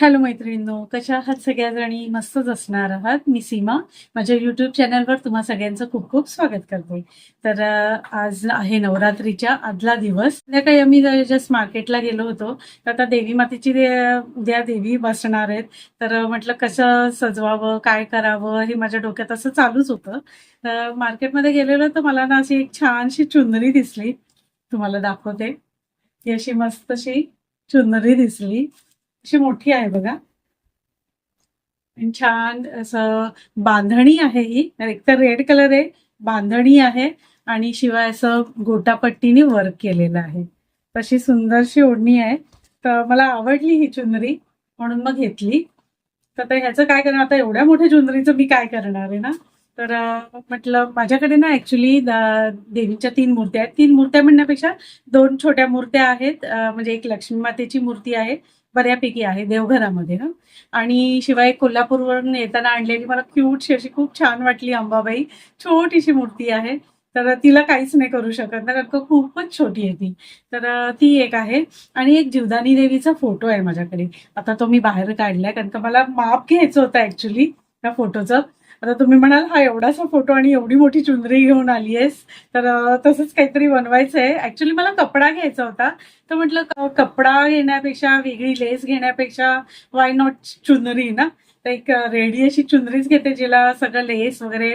Hello मैत्रिणींनो कशा आहात सगळ्या जणी मस्तच असणार आहात मी सीमा. माझ्या युट्यूब चॅनलवर तुम्हा सगळ्यांचं खूप खूप स्वागत करते. तर आज आहे नवरात्रीच्या आदला दिवस. संध्याकाळी आम्ही जस्ट मार्केटला गेलो होतो तर आता देवी मातेची उद्या देवी बसणार आहेत. तर म्हटलं कसं सजवावं काय करावं हे माझ्या डोक्यात असं चालूच होतं. तर मार्केटमध्ये गेलेलं तर मला ना अशी एक छानशी चुनरी दिसली. तुम्हाला दाखवते. ही अशी मस्त अशी चुनरी दिसली. अशी मोठी आहे बघा. छान असं बांधणी आहे ही. एक तर रेड कलर आहे बांधणी आहे आणि शिवाय असं गोटापट्टीने वर्क केलेलं आहे. तशी सुंदरशी ओढणी आहे. तर मला आवडली ही चुनरी म्हणून मग घेतली. तर आता ह्याचं काय करणार? आता एवढ्या मोठ्या चुनरीचं मी काय करणार आहे ना? तर म्हटलं माझ्याकडे ना ऍक्च्युली देवीच्या तीन मूर्त्या आहेत. तीन मूर्त्या म्हणण्यापेक्षा दोन छोट्या मूर्त्या आहेत. म्हणजे एक लक्ष्मी मातेची मूर्ती आहे बऱ्यापैकी आहे देवघरामध्ये ना आणि शिवाय कोल्हापूरवरून येताना आणलेली मला क्यूटशी अशी खूप छान वाटली अंबाबाई. छोटीशी मूर्ती आहे. तर तिला काहीच नाही करू शकत ना कारण खूपच छोटी आहे ती. तर ती एक आहे. आणि एक जीवदानी देवीचा फोटो आहे माझ्याकडे. आता तो मी बाहेर काढलाय कारण का मला माप घ्यायचं होतं ऍक्च्युली त्या फोटोचं. आता तुम्ही म्हणाल हा एवढासा फोटो आणि एवढी मोठी चुनरी घेऊन आली आहेस तर तसंच काहीतरी बनवायचं आहे ऍक्च्युली मला कपडा घ्यायचा होता. तर म्हटलं कपडा घेण्यापेक्षा वेगळी लेस घेण्यापेक्षा वाय नॉट चुनरी ना? तर एक रेडी अशी चुनरीच घेते जिला सगळं लेस वगैरे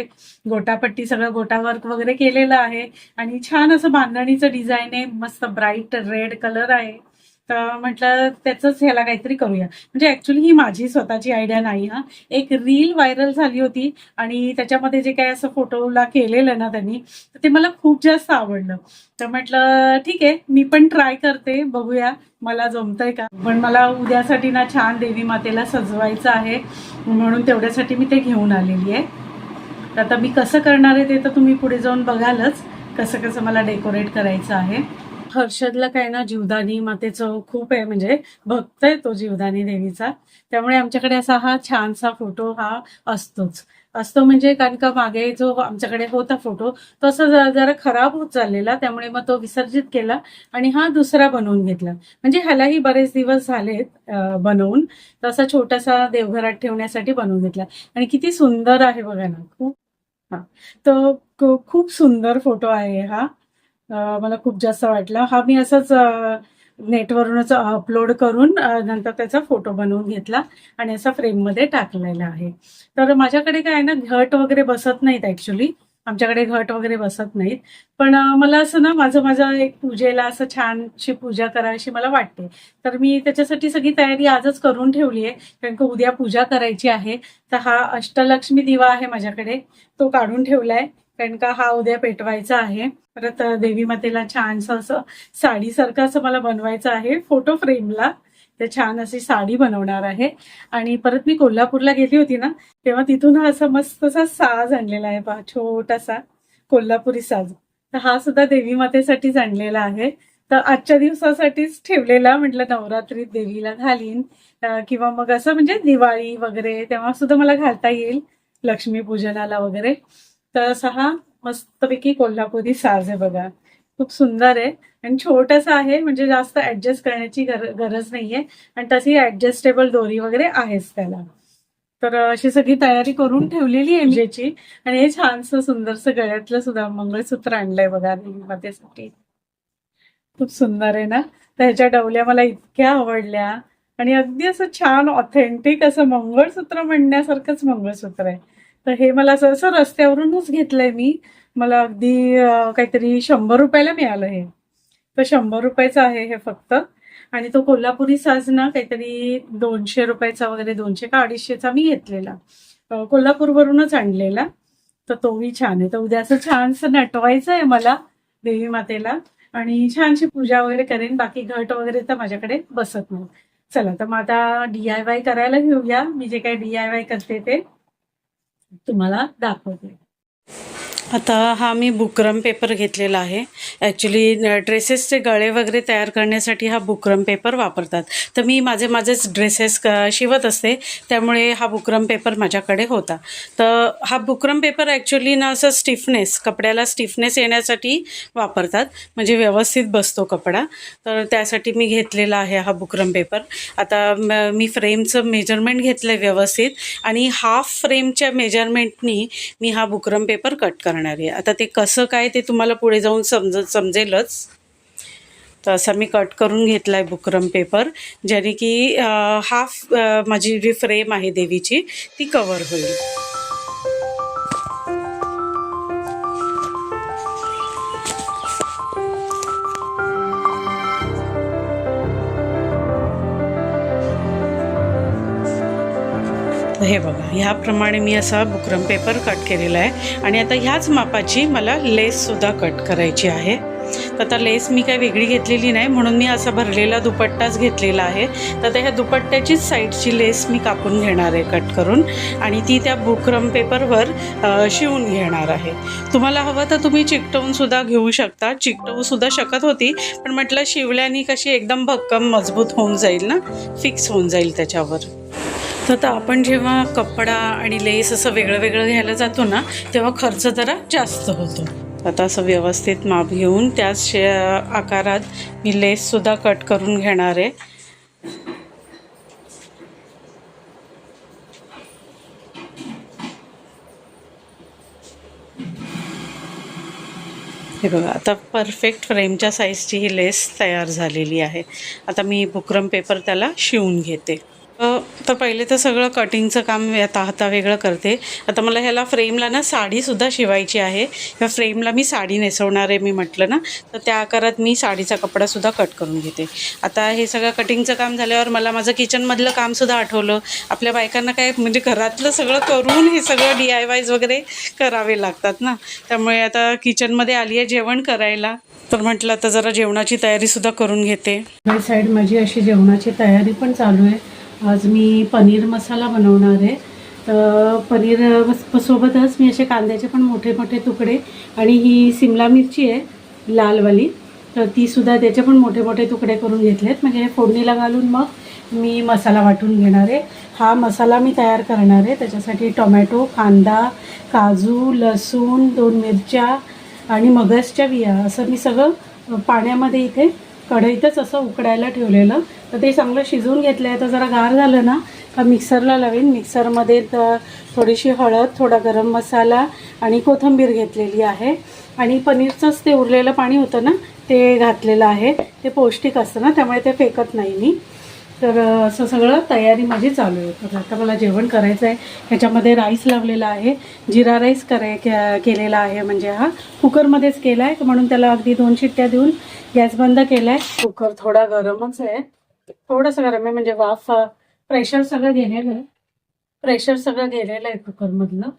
गोटापट्टी सगळं गोटा वर्क वगैरे केलेलं आहे. आणि छान असं बांधणीचं डिझाईन आहे. मस्त ब्राईट रेड कलर आहे. तर म्हटलं त्याचंच ह्याला काहीतरी करूया. म्हणजे ऍक्च्युली ही माझी स्वतःची आयडिया नाही हा. एक रील व्हायरल झाली होती आणि त्याच्यामध्ये जे काय असं फोटोला केलेलं ना त्यांनी तर ते मला खूप जास्त आवडलं. तर म्हटलं ठीक आहे मी पण ट्राय करते बघूया मला जमतंय का? पण मला उद्यासाठी ना छान देवी मातेला सजवायचं आहे म्हणून तेवढ्यासाठी मी ते घेऊन आलेली आहे. तर आता मी कसं करणार आहे ते तर तुम्ही पुढे जाऊन बघालच कसं कसं मला डेकोरेट करायचं आहे. हर्षदला काय ना जीवदानी मातेचं खूप आहे म्हणजे भक्त आहे तो जीवदानी देवीचा. त्यामुळे आमच्याकडे असा हा छानसा फोटो हा असतोच. असतो म्हणजे कारण का मागे जो आमच्याकडे होता फोटो तो असा जरा जरा खराब होत चाललेला त्यामुळे मग तो विसर्जित केला आणि हा दुसरा बनवून घेतला. म्हणजे ह्यालाही बरेच दिवस झालेत बनवून. तसा छोटासा देवघरात ठेवण्यासाठी बनवून घेतला. आणि किती सुंदर आहे बघा ना खूप. हा. तर खूप सुंदर फोटो आहे हा. मला खूप जास्त वाटला. हा मी असंच नेटवरूनच अपलोड करून नंतर त्याचा फोटो बनवून घेतला आणि असा फ्रेममध्ये टाकलेला आहे. तर माझ्याकडे काय आहे ना घट वगैरे बसत नाहीत ऍक्च्युली आमच्याकडे घट वगैरे बसत नाहीत. पण मला असं ना माझं माझं एक पूजेला असं छानशी पूजा करायची मला वाटते. तर मी त्याच्यासाठी सगळी तयारी आजच करून ठेवली आहे. कारण की उद्या पूजा करायची आहे. तर हा अष्टलक्ष्मी दिवा आहे माझ्याकडे. तो काढून ठेवलाय. कारण का हा उद्या पेटवायचा आहे. परत देवी मातेला छानसं असं साडीसारखं असं मला बनवायचं आहे. फोटो फ्रेमला ते छान अशी साडी बनवणार आहे. आणि परत मी कोल्हापूरला गेली होती ना तेव्हा तिथून हा असा मस्त असा साज आणलेला आहे. पहा छोटासा कोल्हापुरी साज. तर हा सुद्धा देवी मातेसाठीच आणलेला आहे. तर आजच्या दिवसासाठीच ठेवलेला म्हटलं नवरात्रीत देवीला घालीन. किंवा मग असं म्हणजे दिवाळी वगैरे तेव्हा सुद्धा मला घालता येईल. लक्ष्मीपूजनाला वगैरे. तर असा हा मस्तपैकी कोल्हापुरी साज आहे बघा. खूप सुंदर आहे. आणि छोटासा आहे म्हणजे जास्त ऍडजस्ट करण्याची गर- गरज नाहीये. आणि तशी ऍडजस्टेबल दोरी वगैरे आहेच त्याला. तर अशी सगळी तयारी करून ठेवलेली आहे पूजेची आणि हे छानसं सुंदरसं गळ्यातलं सुद्धा मंगळसूत्र आणलंय बघा मातेसाठी खूप सुंदर आहे ना? तर ह्याच्या डवल्या मला इतक्या आवडल्या. आणि अगदी असं छान ऑथेंटिक असं मंगळसूत्र म्हणण्यासारखंच मंगळसूत्र आहे. तर हे मला असं असं रस्त्यावरूनच घेतलंय मी. मला अगदी काहीतरी शंभर रुपयाला मिळालं हे. तर शंभर रुपयाचं आहे हे फक्त. आणि तो कोल्हापुरी साज ना काहीतरी दोनशे रुपयाचा वगैरे दोनशे का अडीचशेचा मी घेतलेला. कोल्हापूरवरूनच आणलेला. तर तोही छान आहे. तर उद्या असं छानसं नटवायचं आहे मला देवी मातेला. आणि छानशी पूजा वगैरे करेन. बाकी घट वगैरे तर माझ्याकडे बसत नाही. चला तर मग आता डी आय वाय करायला घेऊया. मी जे काही डी आय वाय करते ते. तुम्हाला दाखवते. आता हा मी बुकरम पेपर घेतलेला आहे. ॲक्च्युली ड्रेसेसचे गळे वगैरे तयार करण्यासाठी हा बुकरम पेपर वापरतात. तर मी माझे माझेच ड्रेसेस क शिवत असते. त्यामुळे हा बुकरम पेपर माझ्याकडे होता. तर हा बुकरम पेपर ॲक्च्युली ना असं स्टिफनेस कपड्याला स्टिफनेस येण्यासाठी वापरतात. म्हणजे व्यवस्थित बसतो कपडा. तर त्यासाठी मी घेतलेला आहे हा बुकरम पेपर. आता मी फ्रेमचं मेजरमेंट घेतलं आहे व्यवस्थित. आणि हाफ फ्रेमच्या मेजरमेंटनी मी हा बुकरम पेपर कट करणार आहे. आता ते कसं काय ते तुम्हाला पुढे जाऊन समज समजेलच. तर असा मी कट करून घेतला आहे बुकरम पेपर ज्याने की हाफ माझी जी फ्रेम आहे देवीची ती कवर होईल. हे बघा ह्याप्रमाणे मी असा बुकरम पेपर कट केलेला आहे. आणि आता ह्याच मापाची मला लेससुद्धा कट करायची आहे. तर आता लेस मी काही वेगळी घेतलेली नाही म्हणून मी असा भरलेला दुपट्टाच घेतलेला आहे. तर आता ह्या दुपट्ट्याचीच साईडची लेस मी कापून घेणार आहे कट करून. आणि ती त्या बुकरम पेपरवर शिवून घेणार आहे. तुम्हाला हवं तर तुम्ही चिकटवूनसुद्धा घेऊ शकता. चिकटवूनसुद्धा शकत होती पण म्हटलं शिवल्याने कशी एकदम भक्कम मजबूत होऊन जाईल ना? फिक्स होऊन जाईल त्याच्यावर. तर आता आपण जेव्हा कपडा आणि लेस असं वेगळं वेगळं घ्यायला जातो ना तेव्हा खर्च जरा जास्त होतो. आता असं व्यवस्थित माप घेऊन त्याच शे आकारात मी लेससुद्धा कट करून घेणार आहे. हे बघा आता परफेक्ट फ्रेमच्या साईजची ही लेस तयार झालेली आहे. आता मी बुकरम पेपर त्याला शिवून घेते. तर पहिले तर सगळं कटिंगचं काम मी आता हाता वेगळं करते. आता मला ह्याला फ्रेमला ना साडीसुद्धा शिवायची आहे. ह्या फ्रेमला मी साडी नेसवणार आहे मी म्हटलं ना तर त्या आकारात मी साडीचा कपडासुद्धा कट करून घेते. आता हे सगळं कटिंगचं काम झाल्यावर मला माझं किचनमधलं कामसुद्धा आठवलं. आपल्या बायकांना काय म्हणजे घरातलं सगळं करून हे सगळं डी आय वायज वगैरे करावे लागतात ना. त्यामुळे आता किचनमध्ये आली आहे जेवण करायला. तर म्हटलं आता जरा जेवणाची तयारीसुद्धा करून घेते. साईड माझी अशी जेवणाची तयारी पण चालू आहे. आज मी पनीर मसाला बनवणार आहे. तर पनीर सोबतच मी असे कांद्याचे पण मोठे मोठे तुकडे आणि ही सिमला मिरची आहे लालवाली. तर तीसुद्धा त्याचे पण मोठे मोठे तुकडे करून घेतले आहेत म्हणजे हे फोडणीला घालून मग मी मसाला वाटून घेणार आहे. हा मसाला मी तयार करणार आहे. त्याच्यासाठी टोमॅटो कांदा काजू लसूण दोन मिरच्या आणि मगजच्या बिया असं मी सगळं पाण्यामध्ये इथे कढईतच असं उकडायला ठेवलेलं. तर ते चांगलं शिजवून घेतलं आहे तर जरा गार झालं ना का मिक्सरला लावेन. मिक्सरमध्ये तर थोडीशी हळद थोडा गरम मसाला आणि कोथिंबीर घेतलेली आहे. आणि पनीरचंच ते उरलेलं पाणी होतं ना ते घातलेलं आहे. ते पौष्टिक असतं ना त्यामुळे ते फेकत नाही मी. तर असं सगळं तयारी माझी चालू आहे. तर आता मला जेवण करायचं आहे ह्याच्यामध्ये राईस लावलेला आहे. जिरा राईस कराय केलेला आहे. म्हणजे हा कुकरमध्येच केला आहे म्हणून त्याला अगदी दोन शिट्ट्या देऊन गॅस बंद केला आहे कुकर थोडा गरमच आहे. थोडंसं गरम आहे. म्हणजे वाफ प्रेशर सगळं गेलेलं आहे. प्रेशर सगळं गेलेलं आहे कुकरमधलं.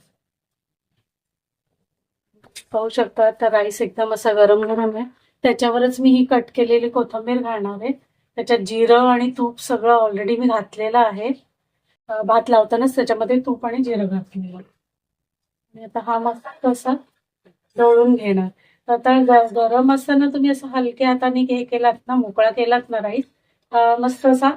पाहू शकता तर राईस एकदम असा गरम गरम आहे. त्याच्यावरच मी ही कट केलेली कोथिंबीर घालणार आहे. त्याच्यात जिरं आणि तूप सगळं ऑलरेडी मी घातलेलं आहे. भात लावतानाच त्याच्यामध्ये तूप आणि जिरं घातलेलं. आणि आता हा मस्त असा दळून घेणार. तर आता गरम असताना तुम्ही असं हलक्या हाताने हे केलात ना मोकळा केलात ना राईस मस्त असा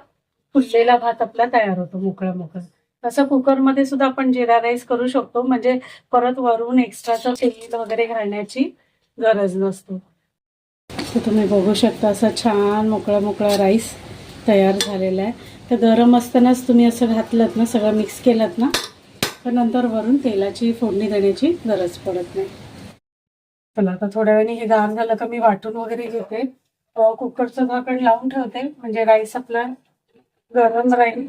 फुललेला भात आपला तयार होतो मोकळा मोकळा. तसं कुकरमध्ये सुद्धा आपण जिरा राईस करू शकतो. म्हणजे परत वरून एक्स्ट्राचं तेल वगैरे घालण्याची गरज नसतो. तर तुम्ही बघू शकता असा छान मोकळा मोकळा राईस तयार झालेला आहे. तर गरम असतानाच तुम्ही असं घातलं ना सगळं मिक्स केलं ना तर नंतर वरून तेलाची फोडणी देण्याची गरज पडत नाही. चला आता थोड्या वेळाने हे गार झालं का मी वाटून वगैरे घेते. कुकरचं झाकण लावून ठेवते म्हणजे राईस आपला गरम राहील.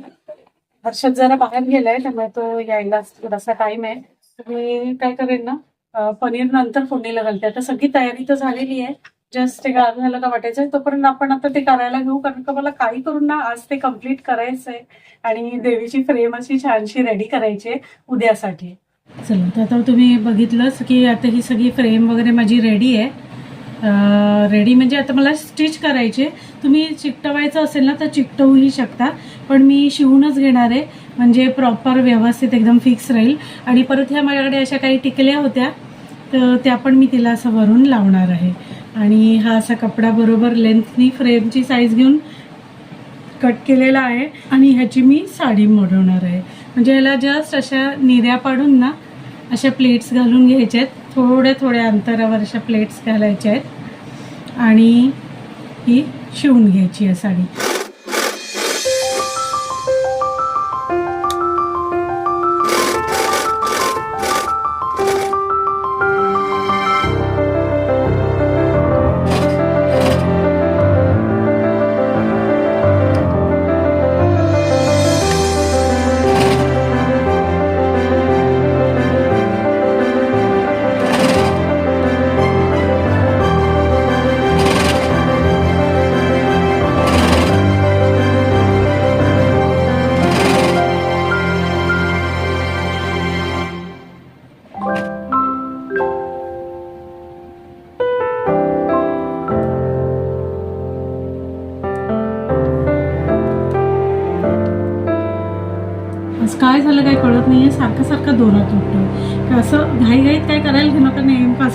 हर्षद जरा बाहेर गेलाय त्यामुळे तो यायला थोडासा टाइम आहे. तर मी काय करेन ना पनीर नंतर फोडणीला घालते. आता सगळी तयारी तर झालेली आहे. जस्ट ते गार झालं का वाटायचं? तोपर्यंत आपण आता ते करायला घेऊ. कारण का मला काही करून ना आज ते कंप्लीट करायचंय. आणि देवीची फ्रेम अशी छानशी रेडी करायची आहे उद्यासाठी. चला तर आता तुम्ही बघितलंच की आता ही सगळी फ्रेम वगैरे माझी रेडी आहे. रेडी म्हणजे आता मला स्टिच करायचे तुम्ही चिकटवायचं असेल ना तर चिकटवूही शकता. पण मी शिवूनच घेणार आहे. म्हणजे प्रॉपर व्यवस्थित एकदम फिक्स राहील. आणि परत ह्या माझ्याकडे अशा काही टिकल्या होत्या. तर त्या पण मी तिला असं वरून लावणार आहे. आणि हा असा कपडा बरोबर लेंथनी फ्रेमची साईज घेऊन कट केलेला आहे. आणि ह्याची मी साडी मोडवणार आहे. म्हणजे ह्याला जस्ट अशा निर्या पाडून ना अशा प्लेट्स घालून घ्यायच्या आहेत. थोड्या थोड्या अंतरावर अशा प्लेट्स घालायच्या आहेत. आणि ही शिवून घ्यायची आहे साडी.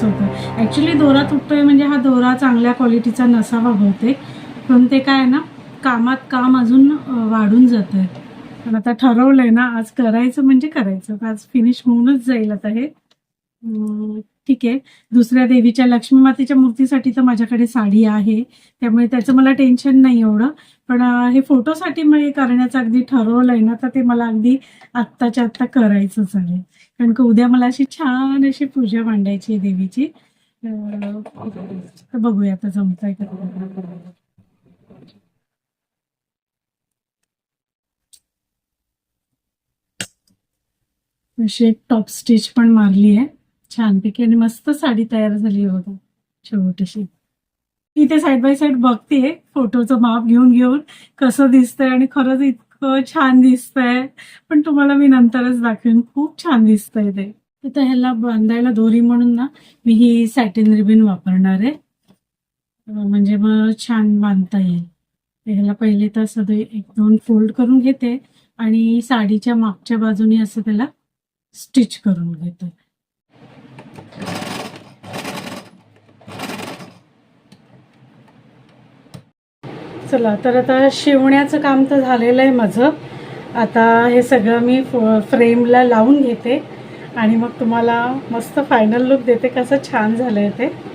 होतं. ॲक्च्युली दोरा तुटतोय म्हणजे हा दोरा चांगल्या क्वालिटीचा नसावा बहुतेक. पण ते काय ना कामात काम अजून वाढून जातं आहे पण आता ठरवलं आहे ना आज करायचं म्हणजे करायचं. आज फिनिश होऊनच जाईल आता हे. ठीक आहे. दुसऱ्या देवीच्या लक्ष्मी मातेच्या मूर्तीसाठी तर माझ्याकडे साडी आहे. त्यामुळे त्याचं मला टेन्शन नाही एवढं. पण हे फोटोसाठी मी करण्याचं अगदी ठरवलंय ना तर ते मला अगदी आत्ताच्या आत्ता करायचंच आहे. कारण का उद्या मला अशी छान अशी पूजा मांडायची आहे देवीची. तर बघूया आता जमतंय का? अशी एक टॉप स्टिच पण मारली आहे. छानपैकी आणि मस्त साडी तयार झाली आहे बघा. छोटीशी इथे साईड बाय साईड बघते फोटोचं माप घेऊन घेऊन कसं दिसतंय आणि खरंच इतकं छान दिसतंय. पण तुम्हाला मी नंतरच दाखवेन. खूप छान दिसतंय ते. तर ह्याला बांधायला दोरी म्हणून ना मी ही सॅटिन रिबिन वापरणार आहे. म्हणजे मग छान बांधता येईल. ह्याला पहिले तर असं एक दोन फोल्ड करून घेते आणि साडीच्या मागच्या बाजूने असं त्याला स्टिच करून घेते. चला तर आता शिवण्याचं काम तर झालेलं आहे माझं. आता हे सगळं मी फ्रेमला लावून घेते. आणि मग तुम्हाला मस्त फायनल लुक देते कसं छान झालं आहे ते.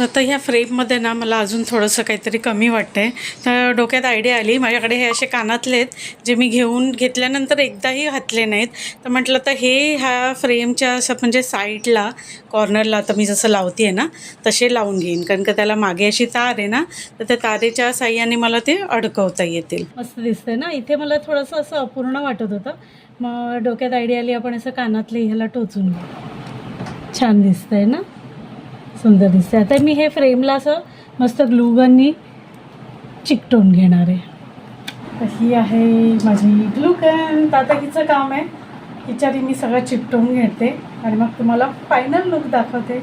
आता ह्या फ्रेममध्ये ना मला अजून थोडंसं काहीतरी कमी वाटतंय. तर डोक्यात आयडिया आली. माझ्याकडे हे असे कानातले आहेत जे मी घेऊन घेतल्यानंतर एकदाही घातले नाहीत. तर म्हटलं तर हे ह्या फ्रेमच्या असं म्हणजे साईडला कॉर्नरला आता मी जसं लावते ना तसे लावून घेईन. कारण का त्याला मागे अशी तार आहे ना तर त्या तारेच्या साह्याने मला ते अडकवता येतील. मस्त दिसतंय ना? इथे मला थोडंसं असं अपूर्ण वाटत होतं. मग डोक्यात आयडिया आली आपण असं कानातले ह्याला टोचून घेऊ. छान दिसतंय ना? सुंदर दिसते आता मी हे फ्रेमला असं मस्त ग्लूगननी चिकटून घेणार आहे. तर ही आहे माझी ग्लूगन तर आता हिचं काम आहे. हिच्याने मी सगळं चिकटवून घेते. आणि मग तुम्हाला फायनल लुक दाखवते.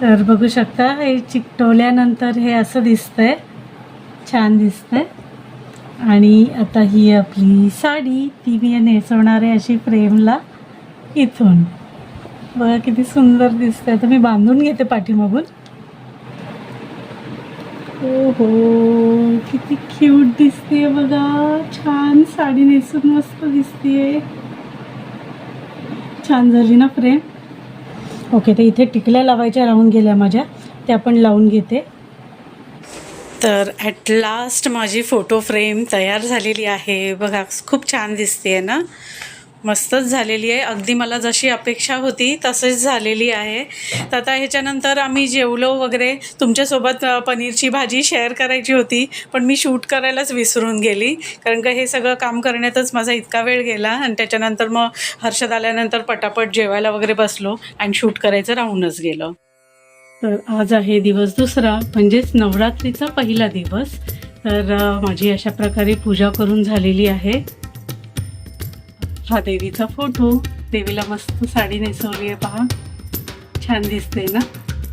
तर बघू शकता हे चिकटवल्यानंतर हे असं दिसतंय. छान दिसतंय. आणि आता ही आपली साडी ती मी नेसवणार आहे अशी फ्रेमला इथून. बघा किती सुंदर दिसते तर मी बांधून घेते पाठीमागून. हो हो किती क्यूट दिसते बघा. छान साडी नेसून मस्त दिसते छान झाली ना फ्रेम? ओके तर इथे टिकल्या लावायच्या राहून गेल्या माझ्या. त्या पण लावून घेते. तर ॲट लास्ट माझी फोटो फ्रेम तयार झालेली आहे. बघा खूप छान दिसते आहे ना. मस्तच झालेली आहे. अगदी मला जशी अपेक्षा होती तसंच झालेली आहे. तर आता ह्याच्यानंतर आम्ही जेवलो वगैरे. तुमच्यासोबत पनीरची भाजी शेअर करायची होती पण मी शूट करायलाच विसरून गेली. कारण का हे सगळं काम करण्यातच माझा इतका वेळ गेला आणि त्याच्यानंतर मग हर्षद आल्यानंतर पटापट जेवायला वगैरे बसलो आणि शूट करायचं राहूनच गेलं. तर आज आहे दिवस दुसरा म्हणजेच नवरात्रीचा पहिला दिवस. तर माझी अशा प्रकारे पूजा करून झालेली आहे. हा देवीचा फोटो. देवीला मस्त साडी नेसवली आहे पहा. छान दिसते ना?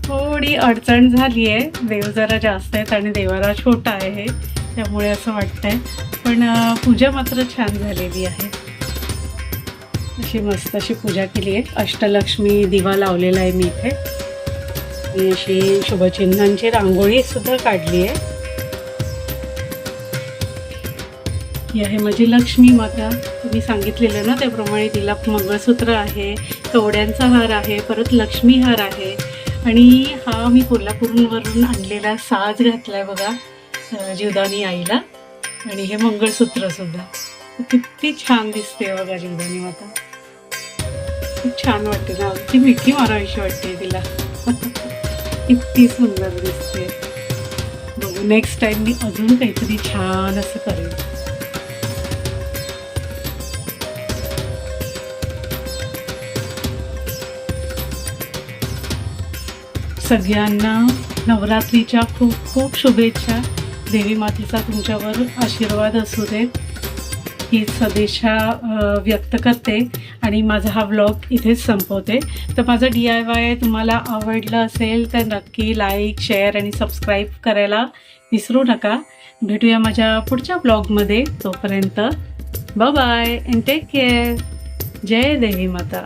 थोडी अडचण झाली आहे देव जरा जास्त आहेत आणि देवाला छोटा आहे. त्यामुळे असं वाटतंय. पण पूजा मात्र छान झालेली आहे. अशी मस्त अशी पूजा केली आहे. अष्टलक्ष्मी दिवा लावलेला आहे मी इथे. मी अशी शुभचिन्हांची रांगोळी सुद्धा काढली आहे ही आहे माझी लक्ष्मी माता. तुम्ही सांगितलेलं ना त्याप्रमाणे तिला मंगळसूत्र आहे कवड्यांचा हार आहे परत लक्ष्मी हार आहे. आणि हा मी कोल्हापूरवरून आणलेला साज घातलाय बघा जीवदानी आईला. आणि हे मंगळसूत्रसुद्धा किती छान दिसते बघा जीवदानी माता. खूप छान वाटते ना ती मिठी मारावीशी वाटते तिला. किती सुंदर दिसते. बघू नेक्स्ट टाईम मी अजून काहीतरी छान असं करेन. सगळ्यांना नवरात्रीच्या खूप खूप शुभेच्छा. देवी मातेचा तुमच्यावर आशीर्वाद असू देत ही सदिच्छा व्यक्त करते आणि माझा हा व्लॉग इथेच संपवते. तर माझं डी आय वाय तुम्हाला आवडलं असेल तर नक्की लाईक शेअर आणि सबस्क्राईब करायला विसरू नका. भेटूया माझ्या पुढच्या ब्लॉगमध्ये तोपर्यंत. बाय अँड टेक केअर जय देवी माता.